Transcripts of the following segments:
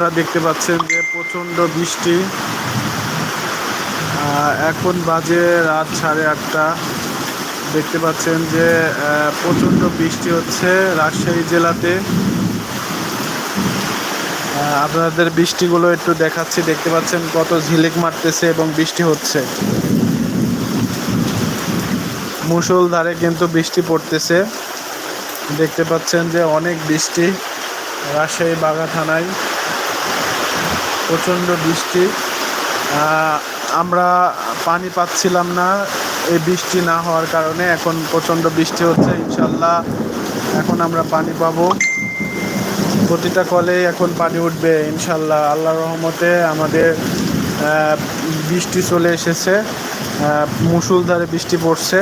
আপনারা দেখতে পাচ্ছেন যে প্রচণ্ড বৃষ্টি। এখন বাজে রাত সাড়ে আটটা। দেখতে পাচ্ছেন যে আহ, প্রচণ্ড বৃষ্টি হচ্ছে রাজশাহী জেলাতে। আপনাদের বৃষ্টিগুলো একটু দেখাচ্ছি। দেখতে পাচ্ছেন কত ঝিলিক মারতেছে এবং বৃষ্টি হচ্ছে। মুষলধারে কিন্তু বৃষ্টি পড়তেছে। দেখতে পাচ্ছেন যে অনেক বৃষ্টি রাজশাহী বাগা থানায়। প্রচণ্ড বৃষ্টি। আমরা পানি পাচ্ছিলাম না। এই বৃষ্টি না হওয়ার কারণে এখন প্রচণ্ড বৃষ্টি হচ্ছে ইনশাল্লাহ। এখন আমরা পানি পাবো। প্রতিটা কলে এখন পানি উঠবে ইনশাল্লাহ। আল্লাহ রহমতে আমাদের বৃষ্টি চলে এসেছে। আহ, মুষলধারে বৃষ্টি পড়ছে।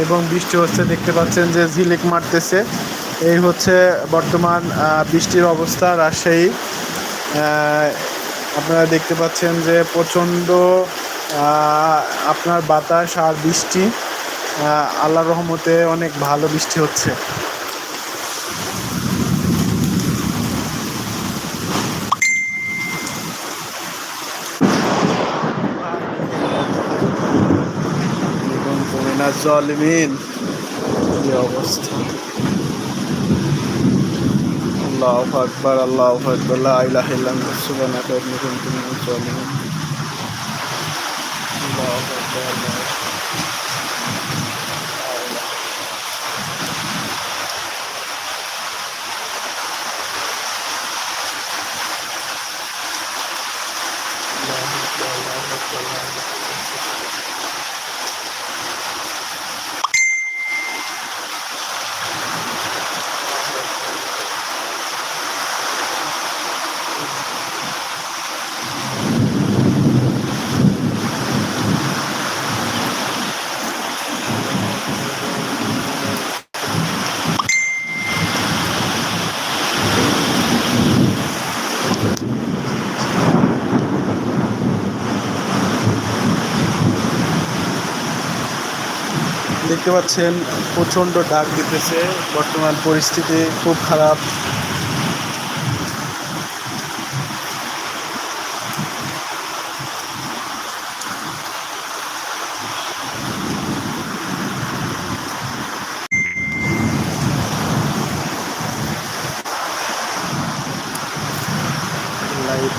এবং বৃষ্টি হচ্ছে দেখতে পাচ্ছেন যে ঝিলিক মারতেছে। এই হচ্ছে বর্তমান বৃষ্টির অবস্থা রাজশাহী। আপনারা দেখতে পাচ্ছেন যে প্রচণ্ড আপনার বাতাস আর বৃষ্টি আহ, আল্লাহর রহমতে অনেক ভালো বৃষ্টি হচ্ছে। এবং কমিনা জলমিন কি অবস্থা আল্লাহ আকবার আল্লাহ আকবার লা ইলাহা ইল্লা আনতা সুবহানাকা ইন্নী কুনতু মিনাজ জালিমিন আল্লাহু আকবার আল্লাহু দেখতে পাচ্ছেন প্রচণ্ড ডাক দিতেছে। বর্তমান পরিস্থিতি খুব খারাপ। লাইট